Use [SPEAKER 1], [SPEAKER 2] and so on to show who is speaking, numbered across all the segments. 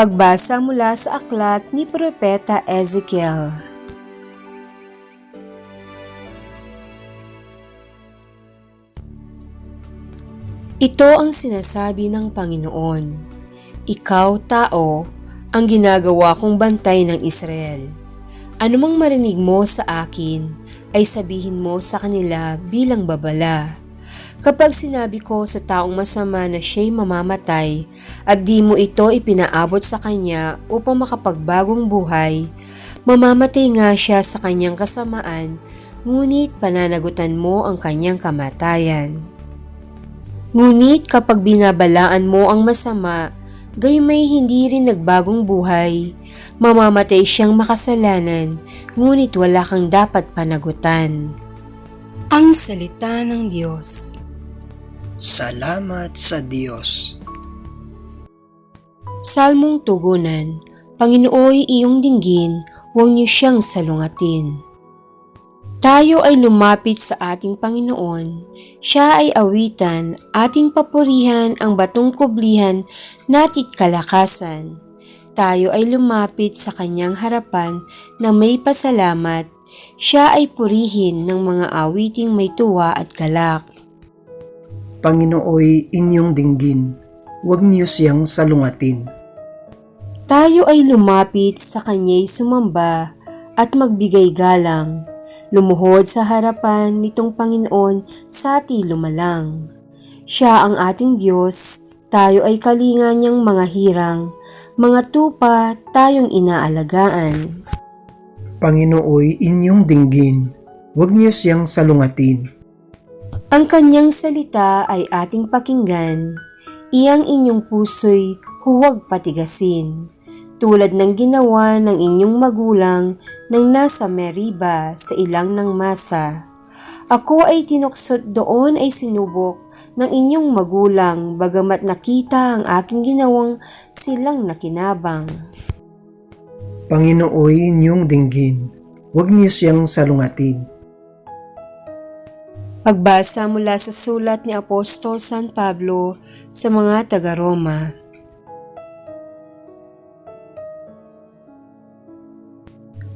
[SPEAKER 1] Pagbasa mula sa aklat ni Propeta Ezekiel. Ito ang sinasabi ng Panginoon. Ikaw, tao, ang ginagawa kong bantay ng Israel. Anumang marinig mo sa akin, ay sabihin mo sa kanila bilang babala. Kapag sinabi ko sa taong masama na siya'y mamamatay at di mo ito ipinaabot sa kanya upang makapagbagong buhay, mamamatay nga siya sa kanyang kasamaan, ngunit pananagutan mo ang kanyang kamatayan. Ngunit kapag binabalaan mo ang masama, gayon may hindi rin nagbagong buhay, mamamatay siyang makasalanan, ngunit wala kang dapat panagutan. Ang Salita ng Diyos
[SPEAKER 2] Salamat sa Diyos.
[SPEAKER 1] Salmong Tugunan Panginooy iyong dinggin, huwag niyo siyang salungatin. Tayo ay lumapit sa ating Panginoon, siya ay awitan, ating papurihan ang batong kublihan natit kalakasan. Tayo ay lumapit sa kanyang harapan na may pasalamat, siya ay purihin ng mga awiting may tuwa at galak.
[SPEAKER 2] Panginooy inyong dinggin, huwag niyo siyang salungatin.
[SPEAKER 1] Tayo ay lumapit sa kanya'y sumamba at magbigay galang, lumuhod sa harapan nitong Panginoon sa ati lumalang. Siya ang ating Diyos, tayo ay kalinga niyang mga hirang, mga tupa tayong inaalagaan.
[SPEAKER 2] Panginooy inyong dinggin, huwag niyo siyang salungatin.
[SPEAKER 1] Ang kanyang salita ay ating pakinggan, iyang inyong puso'y huwag patigasin. Tulad ng ginawa ng inyong magulang nang nasa Meriba sa ilang ng masa. Ako ay tinuksot doon ay sinubok ng inyong magulang bagamat nakita ang aking ginawang silang nakinabang.
[SPEAKER 2] Panginooy inyong dinggin, huwag niyo siyang salungatin.
[SPEAKER 1] Pagbasa mula sa sulat ni Apostol San Pablo sa mga taga-Roma.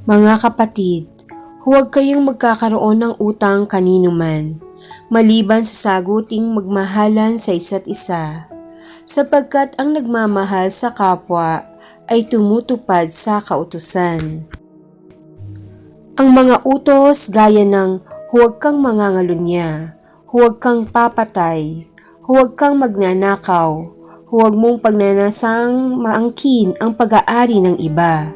[SPEAKER 1] Mga kapatid, huwag kayong magkakaroon ng utang kanino man, maliban sa saguting magmahalan sa isa't isa, sapagkat ang nagmamahal sa kapwa ay tumutupad sa kautusan. Ang mga utos gaya ng huwag kang mangangalunya, huwag kang papatay, huwag kang magnanakaw, huwag mong pagnanasang maangkin ang pag-aari ng iba,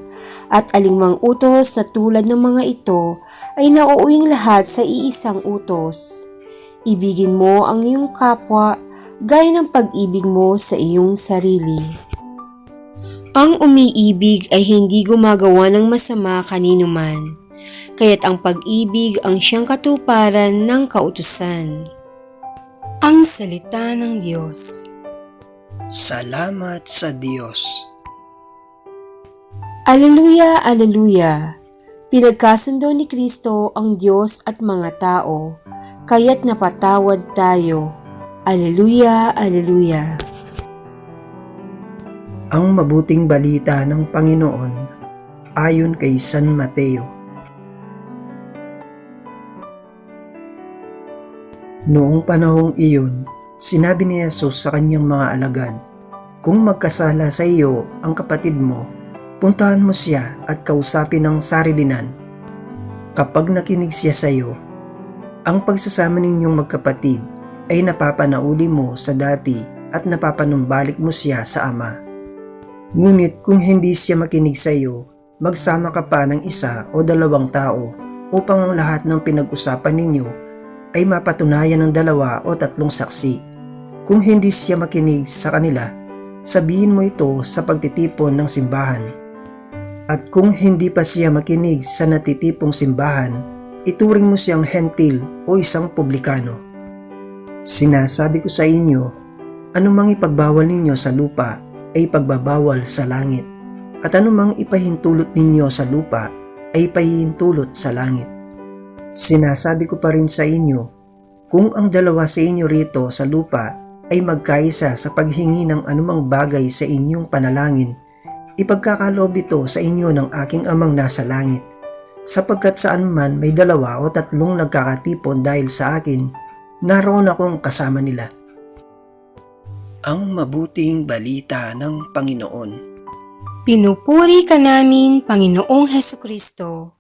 [SPEAKER 1] at alingmang utos sa tulad ng mga ito ay nauuwing lahat sa iisang utos. Ibigin mo ang iyong kapwa gaya ng pag-ibig mo sa iyong sarili. Ang umiibig ay hindi gumagawa ng masama kanino man, kaya't ang pag-ibig ang siyang katuparan ng kautusan. Ang Salita ng Diyos
[SPEAKER 2] Salamat sa Diyos.
[SPEAKER 1] Aleluya, Aleluya! Pinagkasundo ni Kristo ang Diyos at mga tao, kaya't napatawad tayo. Aleluya, Aleluya!
[SPEAKER 2] Ang mabuting balita ng Panginoon ayon kay San Mateo. Noong panahong iyon, sinabi ni Jesus sa kanyang mga alagad, Kung magkasala sa iyo ang kapatid mo, puntahan mo siya at kausapin ng sarilinan. Kapag nakinig siya sa iyo, ang pagsasama ninyong magkapatid ay napapanauli mo sa dati at napapanumbalik mo siya sa ama. Ngunit kung hindi siya makinig sa iyo, magsama ka pa ng isa o dalawang tao upang ang lahat ng pinag-usapan ninyo ay mapatunayan ng dalawa o tatlong saksi. Kung hindi siya makinig sa kanila, sabihin mo ito sa pagtitipon ng simbahan. At kung hindi pa siya makinig sa natitipong simbahan, ituring mo siyang hentil o isang publikano. Sinasabi ko sa inyo, anumang ipagbawal ninyo sa lupa ay pagbabawal sa langit, at anumang ipahintulot ninyo sa lupa ay ipahintulot sa langit. Sinasabi ko pa rin sa inyo, kung ang dalawa sa inyo rito sa lupa ay magkaisa sa paghingi ng anumang bagay sa inyong panalangin, ipagkakaloob ito sa inyo ng aking amang nasa langit. Sapagkat saan man may dalawa o tatlong nagkakatipon dahil sa akin, naroon akong kasama nila. Ang mabuting balita ng Panginoon.
[SPEAKER 1] Pinupuri ka namin, Panginoong Heso Kristo.